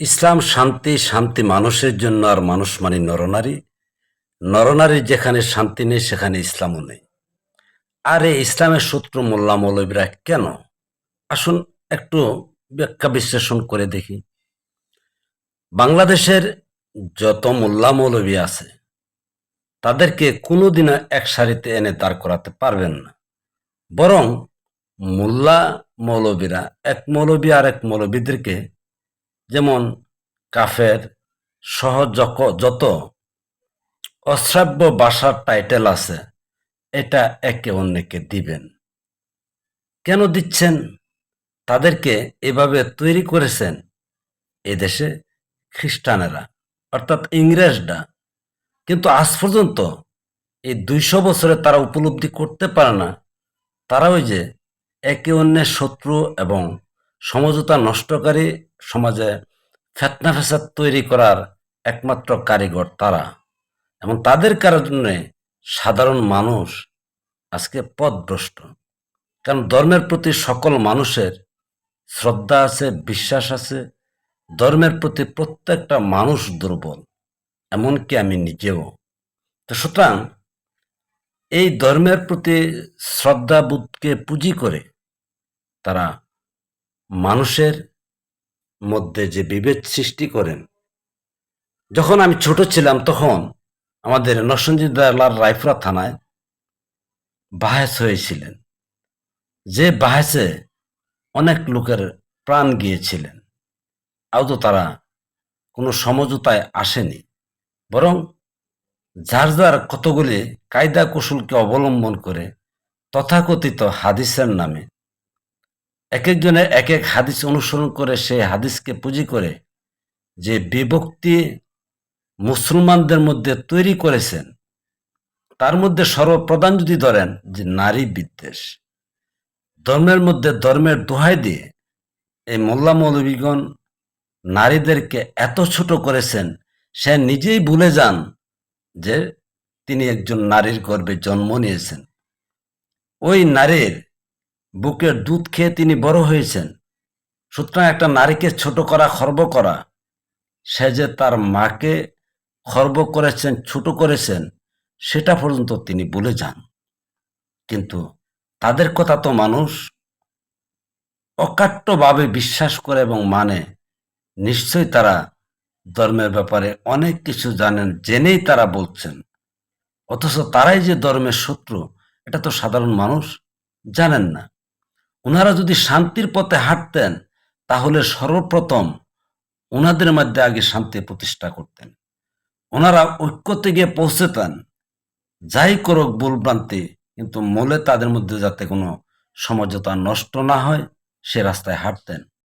ইসলাম শান্তি শান্তি মানুষের জন্য আর মানুষ মানে নরনারী। নরনারীর যেখানে শান্তি নেই, সেখানে ইসলামও নেই। আর এই ইসলামের শত্রু মোল্লা মৌলবীরা কেন? আসুন একটু ব্যাখ্যা বিশ্লেষণ করে দেখি। বাংলাদেশের যত মোল্লা মৌলবী আছে, তাদেরকে কোনোদিনও এক সারিতে এনে দাঁড় করাতে পারবেন না। বরং মোল্লা মৌলবীরা এক মৌলবী আর এক মৌলবীদেরকে যেমন কাফের সহ যত অশ্রাব্য ভাষার টাইটেল আছে, এটা একে অন্যকে দিবেন। কেন দিচ্ছেন? তাদেরকে এভাবে তৈরি করেছেন এদেশে খ্রিস্টানেরা, অর্থাৎ ইংরেজরা। কিন্তু আজ পর্যন্ত এই দুইশো বছরে তারা উপলব্ধি করতে পারে না। তারা ওই যে একে অন্যের শত্রু এবং সমঝোতা নষ্টকারী সমাজে ফেতনা ফেসাদ তৈরি করার একমাত্র কারিগর তারা। এবং তাদের কারণে সাধারণ মানুষ আজকে পথভ্রষ্ট কারণ ধর্মের প্রতি সকল মানুষের শ্রদ্ধা আছে, বিশ্বাস আছে। ধর্মের প্রতি প্রত্যেকটা মানুষ দুর্বল, এমনকি আমি নিজেও। তো সুতরাং এই ধর্মের প্রতি শ্রদ্ধাবোধকে পুঁজি করে তারা মানুষের মধ্যে যে বিভেদ সৃষ্টি করেন। যখন আমি ছোট ছিলাম তখন আমাদের নরসিংদী জেলার রায়পুরা থানায় বাহেস হয়েছিলেন। যে বাহেসে অনেক লোকের প্রাণ গিয়েছিলেন। আদৌ তারা কোনো সমঝোতায় আসেনি। বরং যার যার কতগুলি কায়দা কৌশলকে অবলম্বন করে তথাকথিত হাদিসের নামে একজনের এক এক হাদিস অনুসরণ করে সেই হাদিসকে পুঁজি করে যে বিভক্তি মুসলমানদের মধ্যে তৈরি করেছেন, তার মধ্যে সর্বপ্রধান যদি ধরেন যে নারী বিদ্বেষ, ধর্মের মধ্যে ধর্মের দোহাই দিয়ে এই মোল্লা মৌলবীগণ নারীদেরকে এত ছোট করেছেন, সে নিজেই ভুলে যান যে তিনি একজন নারীর গর্ভে জন্ম নিয়েছেন। ওই নারীর বুকের দুধ খেয়ে তিনি বড় হয়েছেন। সুতরাং একটা নারীকে ছোট করা, খর্ব করা, সে যে তার মাকে খর্ব করেছেন, ছোট করেছেন, সেটা পর্যন্ত তিনি বলে যান। কিন্তু তাদের কথা তো মানুষ অকাট্যভাবে বিশ্বাস করে এবং মানে। নিশ্চয়ই তারা ধর্মের ব্যাপারে অনেক কিছু জানেন, জেনেই তারা বলছেন। অথচ তারাই যে ধর্মের শত্রু, এটা তো সাধারণ মানুষ জানেন না। ওনারা যদি শান্তির পথে হাঁটতেন, তাহলে সর্বপ্রথম ওনাদের মধ্যে আগে শান্তি প্রতিষ্ঠা করতেন। ওনারা ঐক্যতে গিয়ে পৌঁছেতেন। যাই করুক, ভুলভ্রান্তি, কিন্তু মলে তাদের মধ্যে যাতে কোনো সমঝোতা নষ্ট না হয়, সে রাস্তায় হাঁটতেন।